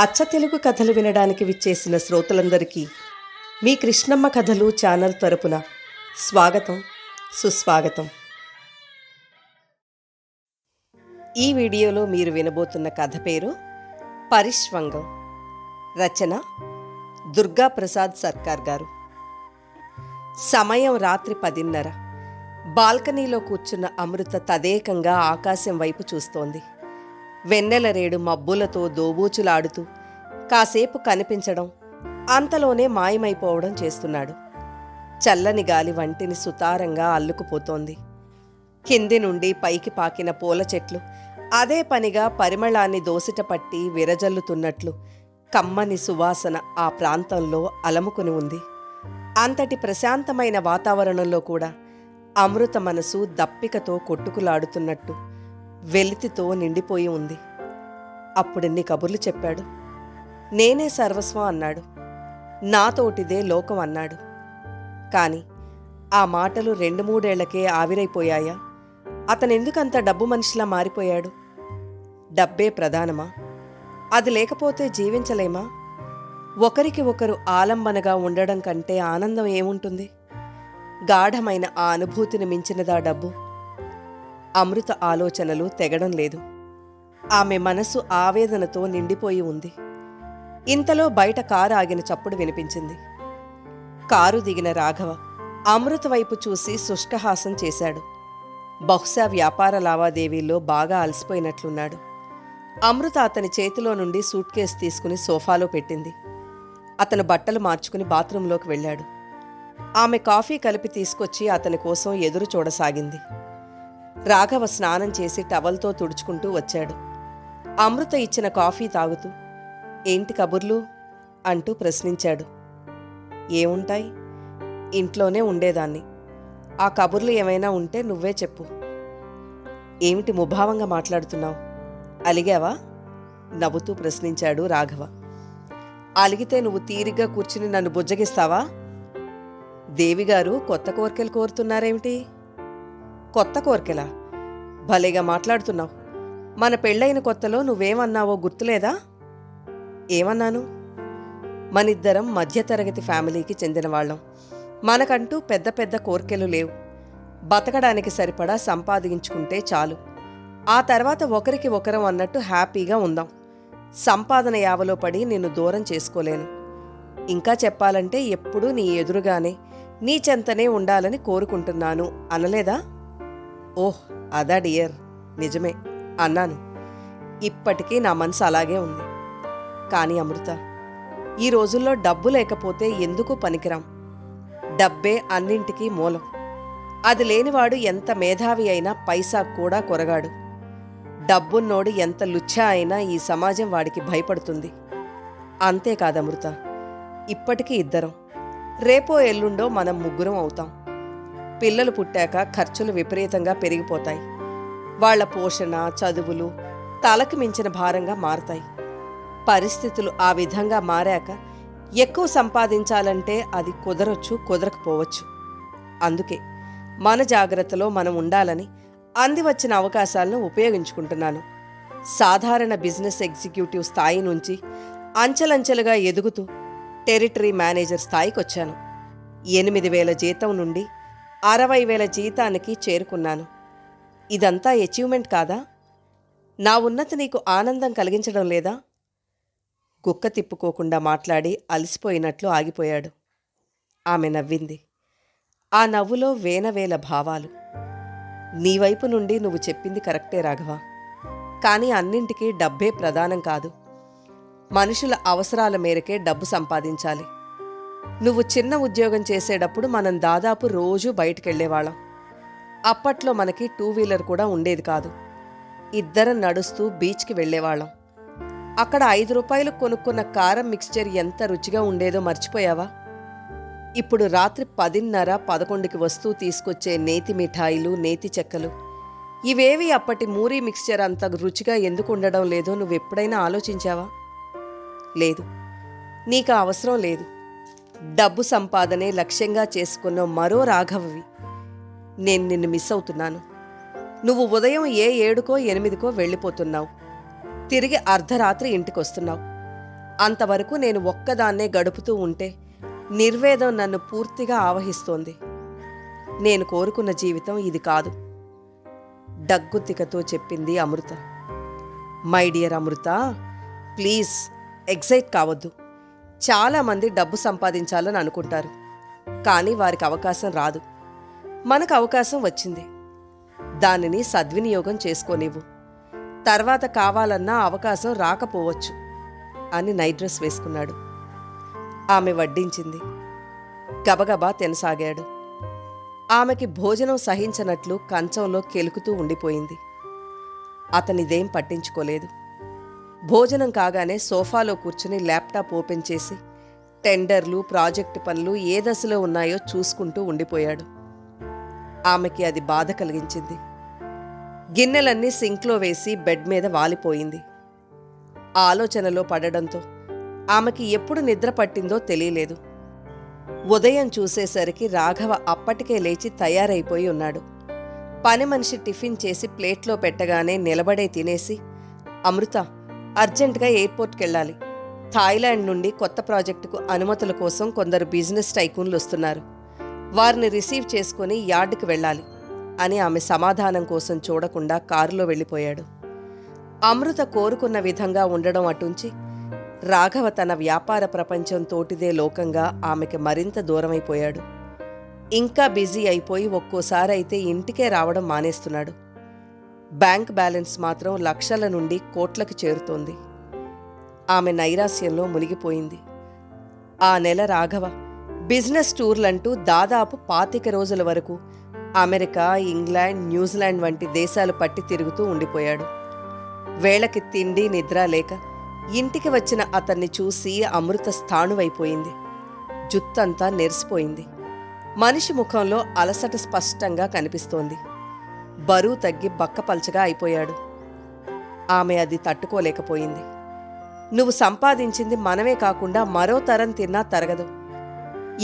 అచ్చ తెలుగు కథలు వినడానికి విచ్చేసిన శ్రోతలందరికీ మీ కృష్ణమ్మ కథలు ఛానల్ తరపున స్వాగతం సుస్వాగతం. ఈ వీడియోలో మీరు వినబోతున్న కథ పేరు పరిష్వంగం. రచన దుర్గా ప్రసాద్ సర్కార్ గారు. సమయం రాత్రి పదిన్నర. బాల్కనీలో కూర్చున్న అమృత తదేకంగా ఆకాశం వైపు చూస్తోంది. వెన్నెల రేడు మబ్బులతో దోబూచులాడుతూ కాసేపు కనిపించడం అంతలోనే మాయమైపోవడం చేస్తున్నాడు. చల్లని గాలి వంటిని సుతారంగా అల్లుకుపోతోంది. కింది నుండి పైకి పాకిన పూల చెట్లు అదే పనిగా పరిమళాన్ని దోసిట పట్టి విరజల్లుతున్నట్లు కమ్మని సువాసన ఆ ప్రాంతంలో అలముకుని ఉంది. అంతటి ప్రశాంతమైన వాతావరణంలో కూడా అమృత మనసు దప్పికతో కొట్టుకులాడుతున్నట్టు వెలితితో నిండిపోయి ఉంది. అప్పుడెన్ని కబుర్లు చెప్పాడు. నేనే సర్వస్వం అన్నాడు. నాతోటిదే లోకం అన్నాడు. కాని ఆ మాటలు రెండు మూడేళ్ళకే ఆవిరైపోయాయా? అతనెందుకంత డబ్బు మనిషిలా మారిపోయాడు? డబ్బే ప్రధానమా? అది లేకపోతే జీవించలేమా? ఒకరికి ఒకరు ఆలంబనగా ఉండడం కంటే ఆనందం ఏముంటుంది? గాఢమైన ఆ అనుభూతిని మించినదా డబ్బు? అమృత ఆలోచనలు తెగడం లేదు. ఆమె మనసు ఆవేదనతో నిండిపోయి ఉంది. ఇంతలో బయట కారు ఆగిన చప్పుడు వినిపించింది. కారు దిగిన రాఘవ అమృత వైపు చూసి శుష్కహాసం చేశాడు. బహుశా వ్యాపార లావాదేవీల్లో బాగా అలసిపోయినట్లున్నాడు. అమృత అతని చేతిలో నుండి సూట్ కేసు తీసుకుని సోఫాలో పెట్టింది. అతను బట్టలు మార్చుకుని బాత్రూంలోకి వెళ్ళాడు. ఆమె కాఫీ కలిపి తీసుకొచ్చి అతని కోసం ఎదురు చూడసాగింది. రాఘవ స్నానం చేసి టవల్తో తుడుచుకుంటూ వచ్చాడు. అమృత ఇచ్చిన కాఫీ తాగుతూ ఏంటి కబుర్లు? అంటూ ప్రశ్నించాడు. ఏముంటాయి? ఇంట్లోనే ఉండేదాన్ని. ఆ కబుర్లు ఏమైనా ఉంటే నువ్వే చెప్పు. ఏమిటి ముభావంగా మాట్లాడుతున్నావు? అలిగావా? నవ్వుతూ ప్రశ్నించాడు రాఘవ. అలిగితే నువ్వు తీరిగ్గా కూర్చుని నన్ను బుజ్జగిస్తావా? దేవిగారు కొత్త కోరికలు కోరుతున్నారేమిటి? కొత్త కోరికలా? భలేగా మాట్లాడుతున్నావు. మన పెళ్ళైన కొత్తలో నువ్వేమన్నావో గుర్తులేదా? ఏమన్నాను? మనిద్దరం మధ్యతరగతి ఫ్యామిలీకి చెందినవాళ్ళం. మనకంటూ పెద్ద పెద్ద కోరికలు లేవు. బతకడానికి సరిపడా సంపాదించుకుంటే చాలు. ఆ తర్వాత ఒకరికి ఒకరం అన్నట్టు హ్యాపీగా ఉందాం. సంపాదన యావలో పడి నిన్ను దూరం చేసుకోలేను. ఇంకా చెప్పాలంటే ఎప్పుడూ నీ ఎదురుగానే నీ చెంతనే ఉండాలని కోరుకుంటున్నాను. అనలేదా? ఓహ్ అదా డియర్. నిజమే అన్నాను. ఇప్పటికీ నా మనసు అలాగే ఉంది. కానీ అమృత ఈ రోజుల్లో డబ్బు లేకపోతే ఎందుకు పనికిరాం? డబ్బే అన్నింటికీ మూలం. అది లేనివాడు ఎంత మేధావి అయినా పైసా కూడా కొరగాడు. డబ్బున్నోడు ఎంత లుచ్చా అయినా ఈ సమాజం వాడికి భయపడుతుంది. అంతేకాదు అమృత ఇప్పటికీ ఇద్దరం. రేపో ఎల్లుండో మనం ముగ్గురం అవుతాం. పిల్లలు పుట్టాక ఖర్చులు విపరీతంగా పెరిగిపోతాయి. వాళ్ళ పోషణ చదువులు తలకు మించిన భారంగా మారతాయి. పరిస్థితులు ఆ విధంగా మారాక ఎక్కువ సంపాదించాలంటే అది కుదరొచ్చు కుదరకపోవచ్చు. అందుకే మన జాగ్రత్తలో మనం ఉండాలని అంది వచ్చిన అవకాశాలను ఉపయోగించుకుంటున్నాను. సాధారణ బిజినెస్ ఎగ్జిక్యూటివ్ స్థాయి నుంచి అంచెలంచెలుగా ఎదుగుతూ టెరిటరీ మేనేజర్ స్థాయికి వచ్చాను ఎనిమిది వేల జీతం నుండి అరవై వేల జీతానికి చేరుకున్నాను. ఇదంతా అచీవ్మెంట్ కాదా? నా ఉన్నతి నీకు ఆనందం కలిగించడం లేదా? కుక్క తిప్పుకోకుండా మాట్లాడి అలసిపోయినట్లు ఆగిపోయాడు. ఆమె నవ్వింది. ఆ నవ్వులో వేనవేల భావాలు. నీ వైపు నుండి నువ్వు చెప్పింది కరెక్టే రాఘవ. కానీ అన్నింటికీ డబ్బే ప్రధానం కాదు. మనుషుల అవసరాల మేరకే డబ్బు సంపాదించాలి. నువ్వు చిన్న ఉద్యోగం చేసేటప్పుడు మనం దాదాపు రోజు బయటకెళ్ళేవాళ్ళం అప్పట్లో మనకి టూ వీలర్ కూడా ఉండేది కాదు. ఇద్దరం నడుస్తూ బీచ్కి వెళ్ళేవాళ్ళం. అక్కడ ఐదు రూపాయలు కొనుక్కున్న కారం మిక్స్చర్ ఎంత రుచిగా ఉండేదో మర్చిపోయావా? ఇప్పుడు రాత్రి పదిన్నర పదకొండుకి వస్తూ తీసుకొచ్చే నేతి మిఠాయిలు నేతి చెక్కలు. ఇవేవి అప్పటి మూరీ మిక్స్చర్ అంత రుచిగా ఎందుకు ఉండడం లేదో నువ్వెప్పుడైనా ఆలోచించావా? లేదు. నీకు అవసరం లేదు. డబ్బు సంపాదనే లక్ష్యంగా చేసుకున్న మరో రాఘవవి. నేను నిన్ను మిస్ అవుతున్నాను. నువ్వు ఉదయం ఏ ఏడుకో ఎనిమిదికో వెళ్ళిపోతున్నావు. తిరిగి అర్ధరాత్రి ఇంటికొస్తున్నావు. అంతవరకు నేను ఒక్కదాన్నే గడుపుతూ ఉంటే నిర్వేదం నన్ను పూర్తిగా ఆవహిస్తోంది. నేను కోరుకున్న జీవితం ఇది కాదు. డగ్గుత్తికతో చెప్పింది Amrita. My dear Amrita please excite కావద్దు. చాలామంది డబ్బు సంపాదించాలని అనుకుంటారు. కానీ వారికి అవకాశం రాదు. మనకు అవకాశం వచ్చింది. దానిని సద్వినియోగం చేసుకోనివ్వు. తర్వాత కావాలన్నా అవకాశం రాకపోవచ్చు అని నైట్ డ్రెస్ వేసుకున్నాడు. ఆమె వడ్డించింది. గబగబా తినసాగాడు. ఆమెకి భోజనం సహించనట్లు కంచంలో కెలుకుతూ ఉండిపోయింది. అతనిదేం పట్టించుకోలేదు. భోజనం కాగానే సోఫాలో కూర్చుని ల్యాప్టాప్ ఓపెన్ చేసి టెండర్లు ప్రాజెక్టు పనులు ఏ దశలో ఉన్నాయో చూసుకుంటూ ఉండిపోయాడు. ఆమెకి అది బాధ కలిగించింది. గిన్నెలన్నీ సింక్లో వేసి బెడ్ మీద వాలిపోయింది. ఆలోచనలో పడడంతో ఆమెకి ఎప్పుడు నిద్ర పట్టిందో తెలియలేదు. ఉదయం చూసేసరికి రాఘవ అప్పటికే లేచి తయారైపోయి ఉన్నాడు. పని మనిషి టిఫిన్ చేసి ప్లేట్లో పెట్టగానే నిలబడే తినేసి అమృత అర్జెంటుగా ఎయిర్పోర్ట్కి వెళ్ళాలి థాయిలాండ్ నుండి కొత్త ప్రాజెక్టుకు అనుమతుల కోసం కొందరు బిజినెస్ టైకూన్లు వస్తున్నారు. వారిని రిసీవ్ చేసుకుని యార్డుకి వెళ్ళాలి అని ఆమె సమాధానం కోసం చూడకుండా కారులో వెళ్ళిపోయాడు. అమృత కోరుకున్న విధంగా ఉండడం అటుంచి రాఘవ తన వ్యాపార ప్రపంచం తోటిదే లోకంగా ఆమెకి మరింత దూరమైపోయాడు. ఇంకా బిజీ అయిపోయి ఒక్కోసారి అయితే ఇంటికే రావడం మానేస్తున్నాడు. బ్యాంక్ బ్యాలెన్స్ మాత్రం లక్షల నుండి కోట్లకు చేరుతోంది. ఆమె నైరాస్యంలో మునిగిపోయింది. ఆ నెల రాఘవ బిజినెస్ టూర్లంటూ దాదాపు పాతిక రోజుల వరకు అమెరికా ఇంగ్లాండ్ న్యూజిలాండ్ వంటి దేశాలు పట్టి తిరుగుతూ ఉండిపోయాడు. వేళకి తిండి నిద్ర లేక ఇంటికి వచ్చిన అతన్ని చూసి అమృత స్థాణువైపోయింది. జుత్తంతా నెరిసిపోయింది. మనిషి ముఖంలో అలసట స్పష్టంగా కనిపిస్తోంది. బరువు తగ్గి బక్కపల్చగా అయిపోయాడు. ఆమె అది తట్టుకోలేకపోయింది. నువ్వు సంపాదించింది మనమే కాకుండా మరో తరం తిన్నా తరగదు.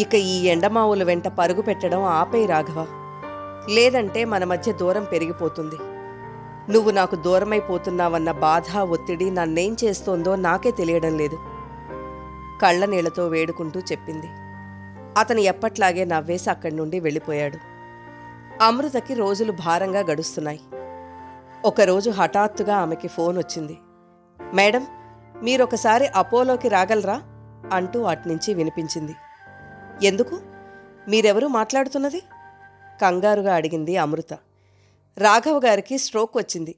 ఇక ఈ ఎండమావుల వెంట పరుగు పెట్టడం ఆపేయి రాఘవ. లేదంటే మన మధ్య దూరం పెరిగిపోతుంది. నువ్వు నాకు దూరమైపోతున్నావన్న బాధ ఒత్తిడి నన్నేం చేస్తోందో నాకే తెలియడం లేదు. కళ్ళ నీళ్ళతో వేడుకుంటూ చెప్పింది. అతను ఎప్పట్లాగే నవ్వేసి అక్కడి నుండి వెళ్ళిపోయాడు. అమృతకి రోజులు భారంగా గడుస్తున్నాయి. ఒకరోజు హఠాత్తుగా ఆమెకి ఫోన్ వచ్చింది. మేడం మీరొకసారి అపోలోకి రాగలరా? అంటూ అట్నుంచి వినిపించింది. ఎందుకు? మీరెవరు మాట్లాడుతున్నది? కంగారుగా అడిగింది అమృత. రాఘవ గారికి స్ట్రోక్ వచ్చింది.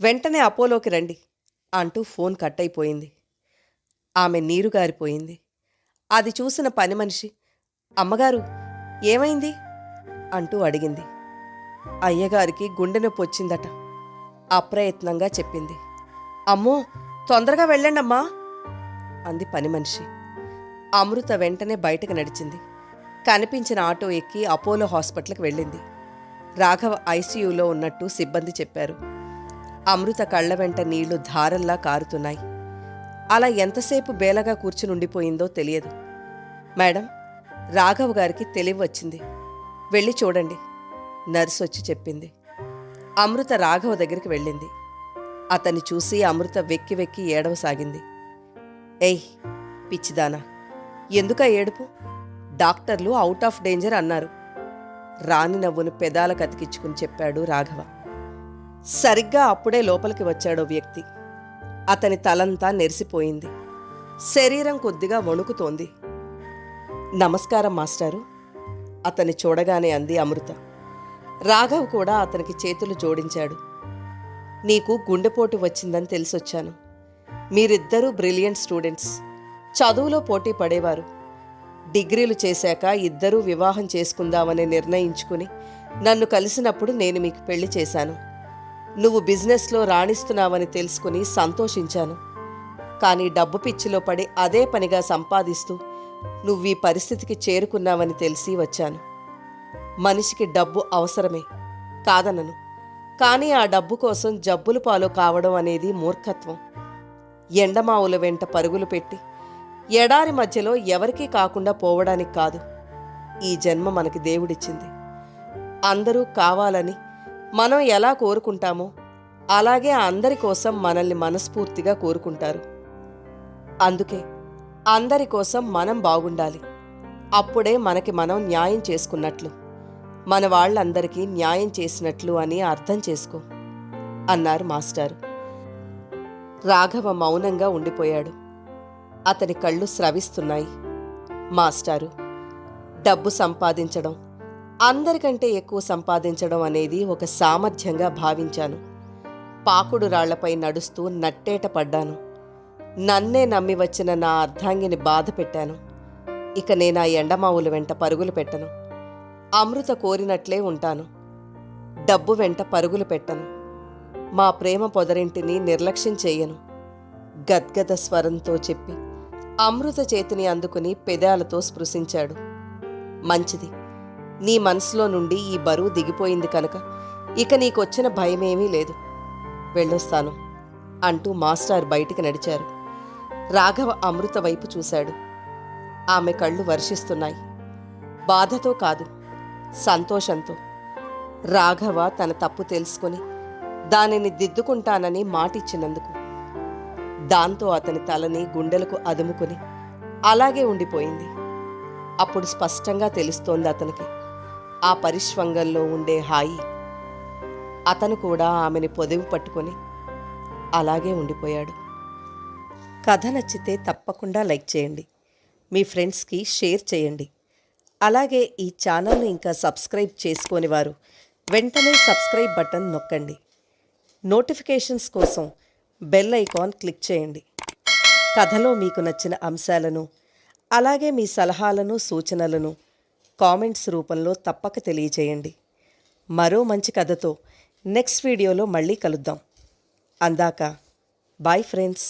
వెంటనే అపోలోకి రండి అంటూ ఫోన్ కట్ అయిపోయింది ఆమె నీరు గారిపోయింది. అది చూసిన పని మనిషి. అమ్మగారు ఏమైంది? అంటూ అడిగింది. అయ్యగారికి గుండె నొప్పి వచ్చిందట. అప్రయత్నంగా చెప్పింది. అమ్మో తొందరగా వెళ్ళండమ్మా! అంది పని మనిషి. అమృత వెంటనే బయటకు నడిచింది. కనిపించిన ఆటో ఎక్కి అపోలో హాస్పిటల్కి వెళ్ళింది. రాఘవ ఐసీయూలో ఉన్నట్టు సిబ్బంది చెప్పారు. అమృత కళ్ళ వెంట నీళ్ళు ధారల్లా కారుతున్నాయి. అలా ఎంతసేపు బేలగా కూర్చుని ఉండిపోయిందో తెలియదు. మేడం రాఘవ్ గారికి తెలివి వచ్చింది. వెళ్ళి చూడండి. నర్సు వచ్చి చెప్పింది. అమృత రాఘవ దగ్గరికి వెళ్ళింది. అతన్ని చూసి అమృత వెక్కి వెక్కి ఏడవసాగింది ఏయ్ పిచ్చిదానా ఎందుకా ఏడుపు? డాక్టర్లు అవుట్ ఆఫ్ డేంజర్ అన్నారు. రాని నవ్వును పెదాల కతికించుకుని చెప్పాడు రాఘవ. సరిగ్గా అప్పుడే లోపలికి వచ్చాడో వ్యక్తి. అతని తలంతా నెరిసిపోయింది. శరీరం కొద్దిగా వణుకుతోంది. నమస్కారం మాస్టారు అతన్ని చూడగానే అంది అమృత. రాఘవ్ కూడా అతనికి చేతులు జోడించాడు. నీకు గుండెపోటు వచ్చిందని తెలిసొచ్చాను. మీరిద్దరూ బ్రిలియంట్ స్టూడెంట్స్. చదువులో పోటీ పడేవారు. డిగ్రీలు చేశాక ఇద్దరూ వివాహం చేసుకుందామని నిర్ణయించుకుని నన్ను కలిసినప్పుడు నేను మీకు పెళ్ళి చేశాను. నువ్వు బిజినెస్లో రాణిస్తున్నావని తెలుసుకుని సంతోషించాను. కానీ డబ్బు పిచ్చిలో పడి అదే పనిగా సంపాదిస్తూ నువ్వు ఈ పరిస్థితికి చేరుకున్నావని తెలిసి వచ్చాను. మనిషికి డబ్బు అవసరమే కాదనను. కానీ ఆ డబ్బు కోసం జబ్బులు పాలు కావడం అనేది మూర్ఖత్వం. ఎండమావుల వెంట పరుగులు పెట్టి ఎడారి మధ్యలో ఎవరికీ కాకుండా పోవడానికి కాదు. ఈ జన్మ మనకి దేవుడిచ్చింది. అందరూ కావాలని మనం ఎలా కోరుకుంటామో అలాగే అందరి కోసం మనల్ని మనస్ఫూర్తిగా కోరుకుంటారు. అందుకే అందరి కోసం మనం బాగుండాలి. అప్పుడే మనకి మనం న్యాయం చేసుకున్నట్లు. మన వాళ్ళందరికీ న్యాయం చేసినట్లు అని అర్థం చేసుకో అన్నారు మాస్టారు. రాఘవ మౌనంగా ఉండిపోయాడు. అతని కళ్ళు స్రవిస్తున్నాయి. మాస్టారు డబ్బు సంపాదించడం అందరికంటే ఎక్కువ సంపాదించడం అనేది ఒక సామర్థ్యంగా భావించాను. పాకుడు రాళ్ళపై నడుస్తూ నట్టేట పడ్డాను. నన్నే నమ్మి వచ్చిన నా అర్ధాంగిని బాధ పెట్టాను ఇక నేను ఆ ఎండమావుల వెంట పరుగులు పెట్టను. అమృత కోరినట్లే ఉంటాను. డబ్బు వెంట పరుగులు పెట్టను. మా ప్రేమ పొదరింటిని నిర్లక్ష్యం చేయను. గద్గద స్వరంతో చెప్పి అమృత చేతిని అందుకుని పెదాలతో స్పృశించాడు. మంచిది. నీ మనసులో నుండి ఈ బరువు దిగిపోయింది కనుక ఇక నీకొచ్చిన భయమేమీ లేదు. వెళ్ళొస్తాను అంటూ మాస్టర్ బయటికి నడిచారు. రాఘవ అమృత వైపు చూశాడు. ఆమె కళ్ళు వర్షిస్తున్నాయి. బాధతో కాదు. సంతోషంతో. రాఘవ తన తప్పు తెలుసుకొని దానిని దిద్దుకుంటానని మాటిచ్చినందుకు దాంతో అతని తలని గుండెలకు అదుముకుని అలాగే ఉండిపోయింది. అప్పుడు స్పష్టంగా తెలుస్తోంది అతనికి ఆ పరిష్వంగంలో ఉండే హాయి. అతను కూడా ఆమెని పొదివి పట్టుకొని అలాగే ఉండిపోయాడు. కథ నచ్చితే తప్పకుండా లైక్ చేయండి. మీ ఫ్రెండ్స్కి షేర్ చేయండి. అలాగే ఈ ఛానల్ని ఇంకా సబ్స్క్రైబ్ చేసుకోని వారు వెంటనే సబ్స్క్రైబ్ బటన్ నొక్కండి. నోటిఫికేషన్స్ కోసం బెల్ ఐకాన్ క్లిక్ చేయండి. కథలో మీకు నచ్చిన అంశాలను అలాగే మీ సలహాలను సూచనలను కామెంట్స్ రూపంలో తప్పక తెలియచేయండి. మరో మంచి కథతో నెక్స్ట్ వీడియోలో మళ్ళీ కలుద్దాం. అందాక బాయ్ ఫ్రెండ్స్.